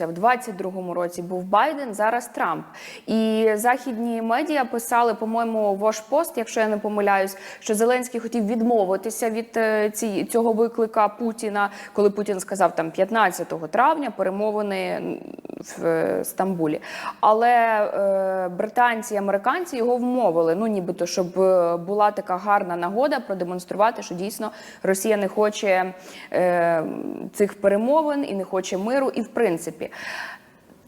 В 22-му році був Байден, зараз Трамп. І західні медіа писали, по-моєму, Вошпост, якщо я не помиляюсь, що Зеленський хотів відмовитися від е, ці, цього виклика Путіна, коли Путін сказав там 15 травня перемовини в е, Стамбулі. Але е, британці і американці його вмовили. Ну нібито, щоб е, була така гарна нагода продемонструвати, що дійсно Росія не хоче е, цих перемовин і не хоче миру. І в принципі.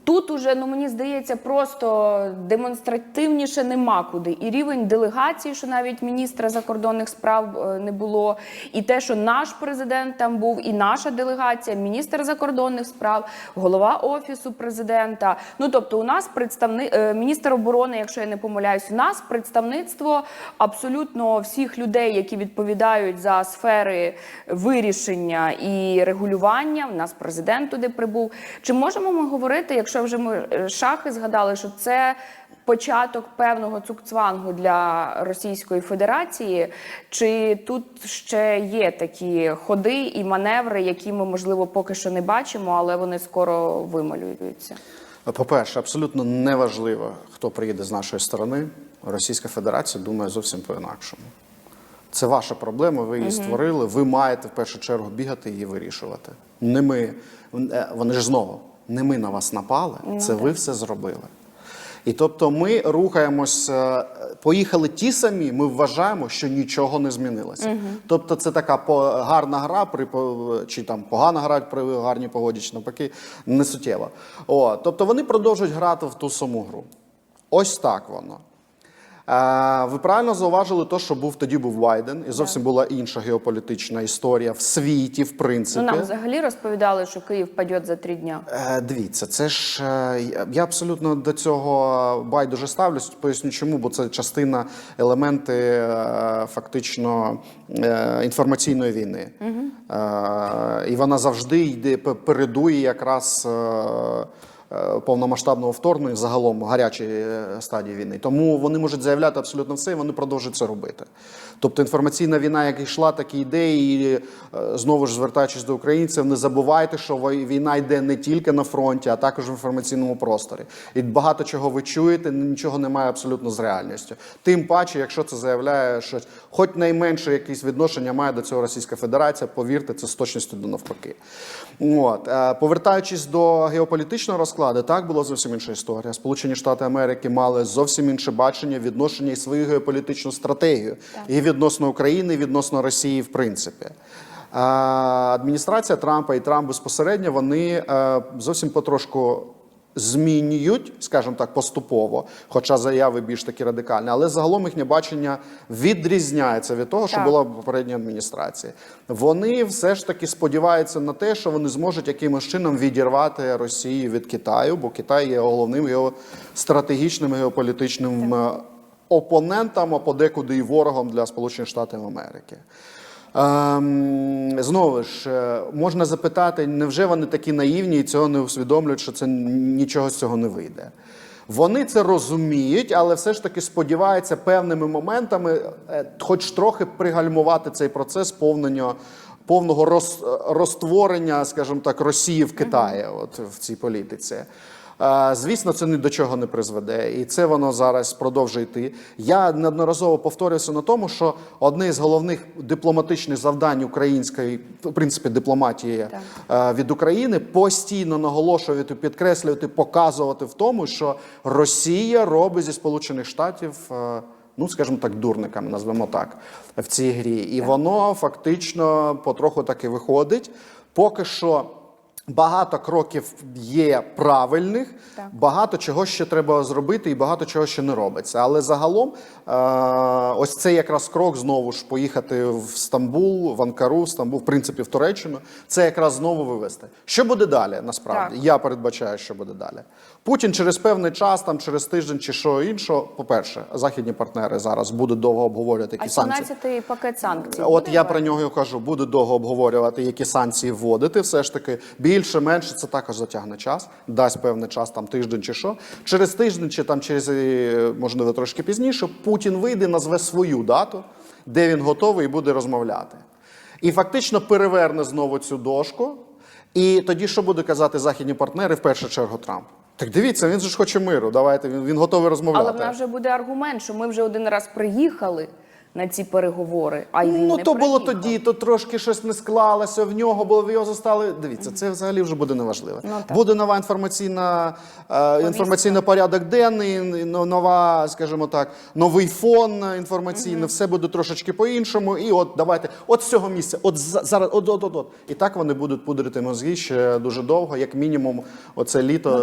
Тут уже, ну мені здається, просто демонстративніше нема куди. І рівень делегації, що навіть міністра закордонних справ е, не було, і те, що наш президент там був, і наша делегація, міністр закордонних справ, голова офісу президента. Ну тобто, у нас представник міністр оборони, якщо я не помиляюсь, у нас представництво абсолютно всіх людей, які відповідають за сфери вирішення і регулювання. У нас президент туди прибув. Чи можемо ми говорити, якщо вже ми е, шахи згадали, що це початок певного цукцвангу для Російської Федерації? Чи тут ще є такі ходи і маневри, які ми можливо поки що не бачимо, але вони скоро вималюються? По-перше, абсолютно неважливо, хто приїде з нашої сторони. Російська Федерація думає зовсім по-інакшому. Це ваша проблема, ви її створили. Ви маєте в першу чергу бігати і її вирішувати. Не ми, е, вони ж знову, не ми на вас напали, це ви все зробили. І тобто ми рухаємося, поїхали ті самі, ми вважаємо, що нічого не змінилося. Тобто це така гарна гра при чи там погана гра при гарній погоді, чи навпаки, не суттєва. О, тобто вони продовжують грати в ту саму гру. Ось так воно. Е, ви правильно зауважили те, що був тоді був Байден, і зовсім була інша геополітична історія в світі, в принципі. Ну нам взагалі розповідали, що Київ паде за три дня. Е, Дивіться, це ж е, я- абсолютно до цього байдуже ставлюсь. Поясню чому, бо це частина елементи фактично інформаційної війни. Е, І вона завжди йде передує якраз. Е, Повномасштабного вторгнення загалом гарячої е, стадії війни. Тому вони можуть заявляти абсолютно все, і вони продовжують це робити. Тобто інформаційна війна, як йшла, так і йде. І е, знову ж звертаючись до українців, не забувайте, що війна йде не тільки на фронті, а також в інформаційному просторі. І багато чого ви чуєте, нічого немає абсолютно з реальністю. Тим паче, якщо це заявляє щось, хоч найменше якесь відношення має до цього Російська Федерація, повірте, це з точністю до навпаки. От повертаючись до геополітичного розкладу, так була зовсім інша історія. Сполучені Штати Америки мали зовсім інше бачення, відношення і свою геополітичну стратегію і відносно України, і відносно Росії, в принципі. Адміністрація Трампа і Трамп безпосередньо вони е, зовсім потрошку змінюють, скажімо так, поступово, хоча заяви більш такі радикальні, але загалом їхнє бачення відрізняється від того, що Так. в попередній адміністрації. Вони все ж таки сподіваються на те, що вони зможуть якимось чином відірвати Росію від Китаю, бо Китай є головним його стратегічним геополітичним е, опонентом, а подекуди і ворогом для Сполучених Штатів Америки. Ем, знову ж е, можна запитати, невже вони такі наївні і цього не усвідомлюють, що це нічого з цього не вийде? Вони це розуміють, але все ж таки сподіваються певними моментами, е, хоч трохи пригальмувати цей процес повнення, повного роз, розтворення, скажімо так, Росії в Китаї, от в цій політиці. Звісно, це ні до чого не призведе, і це воно зараз продовжує йти. Я неодноразово повторююся на тому, що одне з головних дипломатичних завдань української, в принципі, дипломатії е, від України постійно наголошувати, підкреслювати, показувати в тому, що Росія робить зі Сполучених Штатів. Ну, скажімо так, дурниками, назвемо так, в цій грі. І воно фактично потроху таки виходить. Поки що Багато кроків є правильних, Так. багато чого ще треба зробити, і багато чого ще не робиться. Але загалом, е, ось це якраз крок знову ж поїхати в Стамбул, в Анкару, в Стамбул, в принципі, в Туреччину. Це якраз знову вивести. Що буде далі? Насправді Так. я передбачаю, що буде далі. Путін через певний час, там через тиждень чи що іншого. По-перше, західні партнери зараз будуть довго обговорювати А які санкції. 17-й пакет санкцій. От буде я про нього кажу, буду довго обговорювати, які санкції вводити. Все ж таки більше, менше це також затягне час, дасть певний час, там тиждень чи що. Через тиждень, чи там через е, можливо трошки пізніше, Путін вийде, назве свою дату, де він готовий і буде розмовляти. І фактично переверне знову цю дошку. І тоді що буде казати західні партнери в першу чергу Трамп? Так дивіться, він же ж хоче миру. Давайте він, він готовий розмовляти. Але в нас вже буде аргумент, що ми вже один раз приїхали на ці переговори, а й він Ну не то було тоді, то трошки щось не склалося. В нього було в його застали. Дивіться, це взагалі вже буде неважливо. Ну, так. буде нова інформаційна е, інформаційний порядок денний, нова, скажімо так, новий фон інформаційний. Все буде трошечки по-іншому. І от давайте, от з цього місця, от за- зараз, от, от, от, от. І так вони будуть пудрити мозги ще дуже довго, як мінімум, оце літо.